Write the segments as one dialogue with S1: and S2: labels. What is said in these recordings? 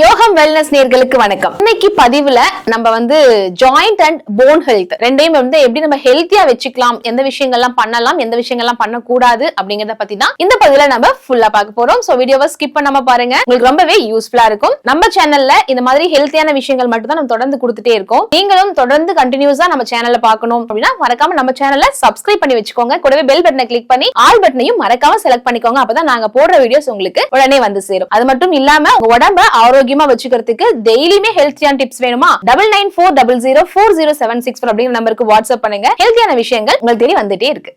S1: யோகம் வெல்னஸ் நேர்களுக்கு வணக்கம். இன்னைக்கு பதிவுல நம்ம வந்து ஜாயிண்ட் அண்ட் போன் ஹெல்த் ரெண்டையும் வந்து எப்படி நம்ம ஹெல்த்தியா வச்சுக்கலாம் எந்த விஷயங்கள்லாம் பண்ணலாம் எந்த விஷயங்கள்லாம் பண்ணக்கூடாது அப்படிங்கறத பத்தி தான் இந்த பதிவுல நம்ம ஃபுல்லா பார்க்க போறோம். சோ வீடியோவை ஸ்கிப் பண்ணாம பாருங்க. உங்களுக்கு ரொம்பவே யூஸ்ஃபுல்லா இருக்கும். நம்ம சேனல்ல இந்த மாதிரி ஹெல்த்தியான விஷயங்கள் மட்டும் தான் நம்ம தொடர்ந்து கொடுத்துட்டே இருக்கோம். நீங்களும் தொடர்ந்து கண்டினியூஸா நம்ம சேனல்ல பார்க்கணும் அப்படின்னா மறக்காம நம்ம சேனல்ல சப்ஸ்கிரைப் பண்ணி வச்சுக்கோங்க. கூடவே பெல் பட்டனை கிளிக் பண்ணி ஆல் பட்டனையும் மறக்காம செலக்ட் பண்ணிக்கோங்க. அப்பதான் நாங்க போடுற வீடியோஸ் உங்களுக்கு உடனே வந்து சேரும். அது மட்டும் இல்லாம உங்க உடம்ப ஆரோக்கியமா வச்சுக்கிறதுக்கு டெய்லியுமே ஹெல்த்தியான டிப்ஸ் வேணுமா? Double nine four double zero four zero seven six அப்படிங்கிற நம்பருக்கு வாட்ஸ்அப் பண்ணுங்க. ஹெல்த்தியான விஷயங்கள் உங்களுக்கு தேடி வந்துட்டே இருக்கு.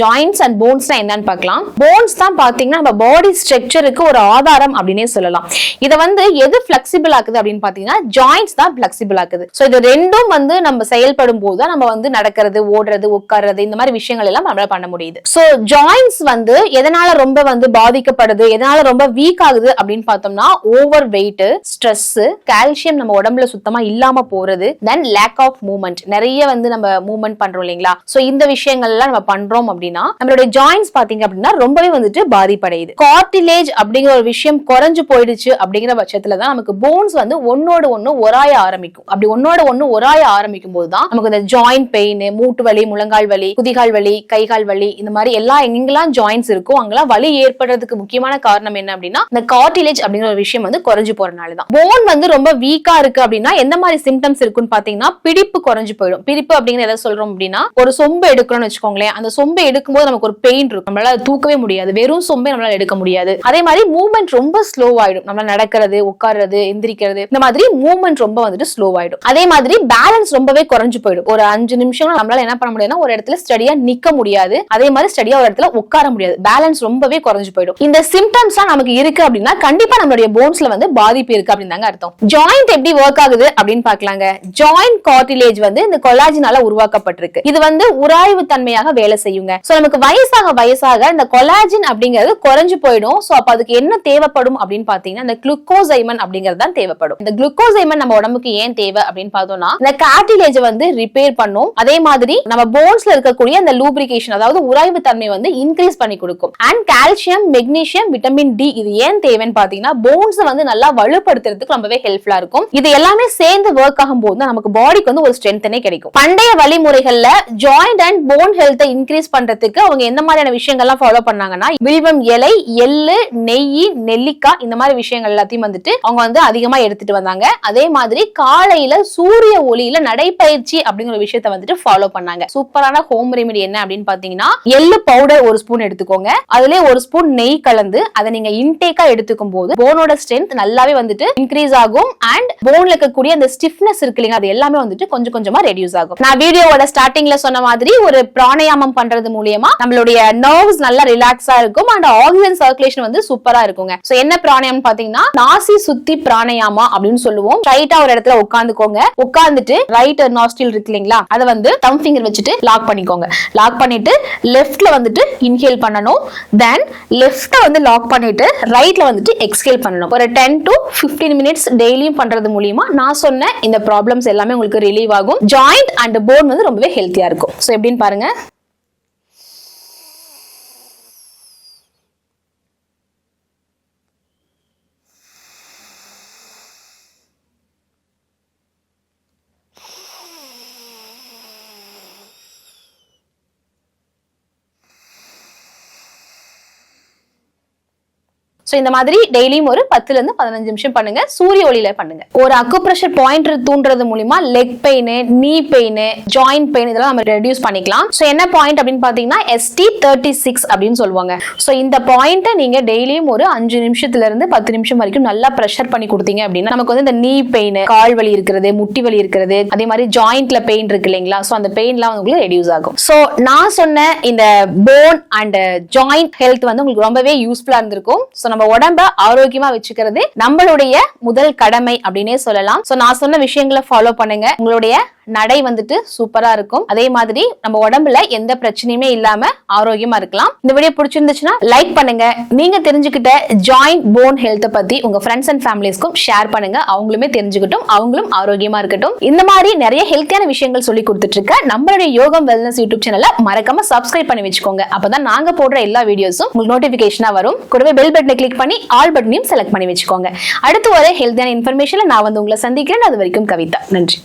S1: ஜாயின்ஸ் அண்ட் போன்ஸ் என்னன்னு பார்க்கலாம். போன்ஸ் தான் பாத்தீங்கன்னா நம்ம பாடி ஸ்ட்ரக்சருக்கு ஒரு ஆதாரம் அப்படின்னே சொல்லலாம். இதை வந்து எது பிளெக்சிபிள் ஆகுது அப்படின்னு பாத்தீங்கன்னா ஜாயின்ஸ் தான் பிளெக்சிபிள் ஆகுது ஸோ இது ரெண்டும் வந்து நம்ம செயல்படும் போது தான் நம்ம வந்து நடக்கிறது ஓடுறது உட்கார்றது இந்த மாதிரி விஷயங்கள் எல்லாம் நம்மளால பண்ண முடியுது. ஸோ ஜாயின்ஸ் வந்து எதனால ரொம்ப வந்து பாதிக்கப்படுது எதனால ரொம்ப வீக் ஆகுது அப்படின்னு பார்த்தோம்னா ஓவர் வெயிட் ஸ்ட்ரெஸ் கால்சியம் நம்ம உடம்புல சுத்தமா இல்லாம போறது தென் லேக் ஆஃப் மூவ்மெண்ட் நிறைய வந்து நம்ம மூவ்மெண்ட் பண்றோம் இல்லைங்களா? ஸோ இந்த விஷயங்கள்லாம் நம்ம பண்றோம் அப்படின்னு நம்மளுடைய ஜாயின்ஸ் பாத்தீங்க அப்படின்னா ரொம்பவே வந்துட்டு பாதிப்படையுது. கார்டிலேஜ் அப்படிங்கிற ஒரு விஷயம் குறைஞ்சு போயிடுச்சு அப்படிங்கிற பட்சத்துல தான் நமக்கு போன்ஸ் வந்து ஒன்னோட ஒண்ணு ஒராய ஆரம்பிக்கும். அப்படி ஒன்னோட ஒண்ணு ஒராய ஆரம்பிக்கும் போது தான் நமக்கு இந்த ஜாயின் பெயின் மூட்டு வலி முழங்கால் வலி குதிகால் வலி கைகால் வலி இந்த மாதிரி எல்லா எங்கெங்கெல்லாம் ஜாயின்ஸ் இருக்கோ அங்கெல்லாம் வலி ஏற்படுறதுக்கு முக்கியமான காரணம் என்ன அப்படின்னா இந்த கார்டிலேஜ் அப்படிங்கிற ஒரு விஷயம் வந்து குறைஞ்சு போறனால தான். போன் வந்து ரொம்ப வீக்கா இருக்கு அப்படின்னா எந்த மாதிரி சிம்டம்ஸ் இருக்குன்னு பாத்தீங்கன்னா பிடிப்பு குறைஞ்சு போயிடும். பிடிப்பு அப்படிங்கிற எதை சொல்றோம் அப்படின்னா ஒரு சொம்பு எடுக்கணும்னு வச்சுக்கோங்களேன் அந்த சொம்பு எடுக்கும்போது நமக்கு ஒரு பெயின் இருக்கும். நம்மளால தூக்கவே முடியாது. வெறும் சொம்பே நம்மளால எடுக்க முடியாது. அதே மாதிரி மூவ்மெண்ட் ரொம்ப ஸ்லோ ஆயிடும். நம்மளால நடக்கிறது உட்கார்றது எந்திரிக்கிறது இந்த மாதிரி மூவ்மெண்ட் ரொம்ப வந்துட்டு ஸ்லோ ஆயிடும். அதே மாதிரி பேலன்ஸ் ரொம்பவே குறைஞ்சு போயிடும். ஒரு அஞ்சு நிமிஷம் நம்மளால என்ன பண்ண முடியாதுன்னா ஒரு இடத்துல ஸ்டடியா நிக்க முடியாது. அதே மாதிரி ஸ்டடியா ஒரு இடத்துல உட்கார முடியாது. பேலன்ஸ் ரொம்பவே குறைஞ்சு போயிடும். இந்த சிம்டம்ஸ் நமக்கு இருக்கு அப்படின்னா கண்டிப்பா நம்மளுடைய போன்ஸ்ல வந்து பாதிப்பு இருக்கு அப்படின்னு தாங்க அர்த்தம். ஜாயிண்ட் எப்படி ஒர்க் ஆகுது அப்படின்னு பாக்கலாங்க ஜாயிண்ட் கார்டிலேஜ் வந்து இந்த கொலாஜினால உருவாக்கப்பட்டிருக்கு. இது வந்து உராய்வு தன்மையாக வேலை செய்யுங்க. சோ நமக்கு வயசாக வயசாக இந்த கொலாஜின் அப்படிங்கிறது குறைஞ்சு போயிடும். சோ அப்ப அதுக்கு என்ன தேவைப்படும் அப்படின்னு பாத்தீங்கன்னா இந்த குளுக்கோசைமன் அப்படிங்கிறது தான் தேவைப்படும். இந்த குளுக்கோசைமன் நம்ம உடம்புக்கு ஏன் தேவை அப்படின்னு பார்த்தோம்னா இந்த கார்டிலேஜ் வந்து ரிப்பேர் பண்ணும். அதே மாதிரி நம்ம போன்ஸ்ல இருக்கக்கூடிய அந்த லூப்ரிகேஷன் அதாவது உராய்வு தன்மை வந்து இன்க்ரீஸ் பண்ணி கொடுக்கும். And calcium magnesium vitamin D இது ஏன் தேவைன்னு பாத்தீங்கன்னா போன்ஸ் வந்து நல்லா வலுப்படுத்துறதுக்கு ரொம்பவே ஹெல்ப்ஃபுல்லா இருக்கும். இது எல்லாமே சேர்ந்து ஒர்க் ஆகும் போது நமக்கு பாடிக்கு வந்து ஒரு ஸ்ட்ரென்த்தனே கிடைக்கும். பண்டைய வழிமுறைகள்ல ஜாயிண்ட் அண்ட் போன் ஹெல்த்தை இன்க்ரீஸ் பண்ற பண்றதுக்கு அவங்க எந்த மாதிரியான விஷயங்கள்லாம் ஃபாலோ பண்ணாங்கன்னா வில்வம் இலை எள்ளு நெய் நெல்லிக்காய் இந்த மாதிரி விஷயங்கள் எல்லாத்தையும் வந்துட்டு அவங்க வந்து அதிகமா எடுத்துட்டு வந்தாங்க. அதே மாதிரி காலையில சூரிய ஒளியில நடைப்பயிற்சி அப்படிங்கிற விஷயத்த வந்துட்டு ஃபாலோ பண்ணாங்க. சூப்பரான ஹோம் ரெமெடி என்ன அப்படின்னு பாத்தீங்கன்னா எள்ளு பவுடர் ஒரு ஸ்பூன் எடுத்துக்கோங்க. அதுலயே ஒரு ஸ்பூன் நெய் கலந்து அதை நீங்க இன்டேக்கா எடுத்துக்கும் போது போனோட ஸ்ட்ரென்த் நல்லாவே வந்துட்டு இன்க்ரீஸ் ஆகும். அண்ட் போன்ல இருக்கக்கூடிய அந்த ஸ்டிஃப்னஸ் இருக்கு இல்லைங்க அது எல்லாமே வந்துட்டு கொஞ்சம் கொஞ்சமா ரெடியூஸ் ஆகும். நான் வீடியோவோட ஸ்டார்டிங்ல சொன்ன மாதிரி ஒரு பிராணயாமம் பண்றது மூலியமா நம்மளுடைய நர்வ்ஸ் நல்லா ரிலாக்ஸா இருக்கும். அண்ட் ஆக்சிஜன் சர்க்குலேஷன் வந்து சூப்பரா இருக்குங்க. சோ என்ன பிராணாயாமம் பாத்தீங்கன்னா நாசி சுத்தி பிராணயாமா அப்படின்னு சொல்லுவோம். ஸ்ட்ரைட்டா ஒரு இடத்துல உட்காந்துக்கோங்க உட்காந்துட்டு ரைட் நாஸ்டில் இருக்கு இல்லைங்களா? அதை வந்து தம் ஃபிங்கர் வச்சுட்டு லாக் பண்ணிக்கோங்க. லாக் பண்ணிட்டு லெஃப்ட்ல வந்துட்டு இன்ஹேல் பண்ணணும். தென் லெஃப்ட வந்து லாக் பண்ணிட்டு ரைட்ல வந்துட்டு எக்ஸ்ஹேல் பண்ணணும். ஒரு டென் டு 15 மினிட்ஸ் டெய்லியும் பண்றது மூலியமா நான் சொன்ன இந்த ப்ராப்ளம்ஸ் எல்லாமே உங்களுக்கு ரிலீவ் ஆகும். ஜாயிண்ட் அண்ட் போன் வந்து ரொம்பவே ஹெல்த்தியா இருக்கும். ஸோ எப்படின்னு பாருங்க. ஸோ இந்த மாதிரி டெய்லியும் ஒரு பத்துல இருந்து பதினஞ்சு நிமிஷம் பண்ணுங்க. சூரிய ஒளியில பண்ணுங்க. ஒரு அக்குப்ரெஷர் பாயிண்ட் தூண்டுறது மூலியமா leg pain knee pain joint pain இதெல்லாம் நம்ம ரெடியூஸ் பண்ணிக்கலாம். ஸோ என்ன பாயிண்ட் அப்படின்னு பாத்தீங்கன்னா எஸ்டி தேர்ட்டி சிக்ஸ் அப்படின்னு சொல்லுவாங்க. ஸோ இந்த பாயிண்ட்டை நீங்க டெய்லியும் ஒரு அஞ்சு நிமிஷத்துல இருந்து பத்து நிமிஷம் வரைக்கும் நல்லா ப்ரெஷர் பண்ணி கொடுத்தீங்க அப்படின்னா நமக்கு வந்து இந்த நீ பெயின் கால் வலி இருக்கிறது முட்டி வலி இருக்கிறது அதே மாதிரி ஜாயிண்ட்ல பெயின் இருக்கு இல்லைங்களா? ஸோ அந்த பெயின்லாம் உங்களுக்கு ரெடியூஸ் ஆகும். ஸோ நான் சொன்ன இந்த போன் அண்ட் ஜாயிண்ட் ஹெல்த் வந்து உங்களுக்கு ரொம்பவே யூஸ்ஃபுல்லா இருந்திருக்கும். ஸோ நம்ம நம்ம உடம்ப ஆரோக்கியமா வச்சுக்கிறது நம்மளுடைய முதல் கடமை அப்படின்னே சொல்லலாம். சோ நான் சொன்ன விஷயங்களை ஃபாலோ பண்ணுங்க. உங்களுடைய நடை வந்துட்டு சூப்பரா இருக்கும். அதே மாதிரி நம்ம உடம்புல எந்த பிரச்சனையுமே இல்லாம ஆரோக்கியமா இருக்கலாம். இந்த வீடியோ பிடிச்சிருந்துச்சுன்னா லைக் பண்ணுங்க. நீங்க தெரிஞ்சுக்கிட்ட ஜாயிண்ட் போன் ஹெல்த் பத்தி உங்க ஃப்ரெண்ட்ஸ் அண்ட் ஃபேமிலிஸ்க்கும் ஷேர் பண்ணுங்க. அவங்களுமே தெரிஞ்சுக்கிட்டும். அவங்களும் ஆரோக்கியமா இருக்கட்டும். இந்த மாதிரி நிறைய ஹெல்த்தியான விஷயங்கள் சொல்லி கொடுத்துட்டு இருக்க நம்மளுடைய யோகம் வெல்னஸ் யூடியூப் சேனலை மறக்காம சப்ஸ்கிரைப் பண்ணி வச்சுக்கோங்க. அப்பதான் நாங்க போடுற எல்லா வீடியோஸும் உங்களுக்கு நோட்டிபிகேஷனா வரும். கூடவே பெல் பட்டனை கிளிக் பண்ணி ஆல் பட்டனையும் செலக்ட் பண்ணி வச்சுக்கோங்க. அடுத்து ஒரு ஹெல்த்தியான இன்ஃபர்மேஷன்ல நான் வந்து உங்களை சந்திக்கிறேன். அது வரைக்கும் கவிதா. நன்றி.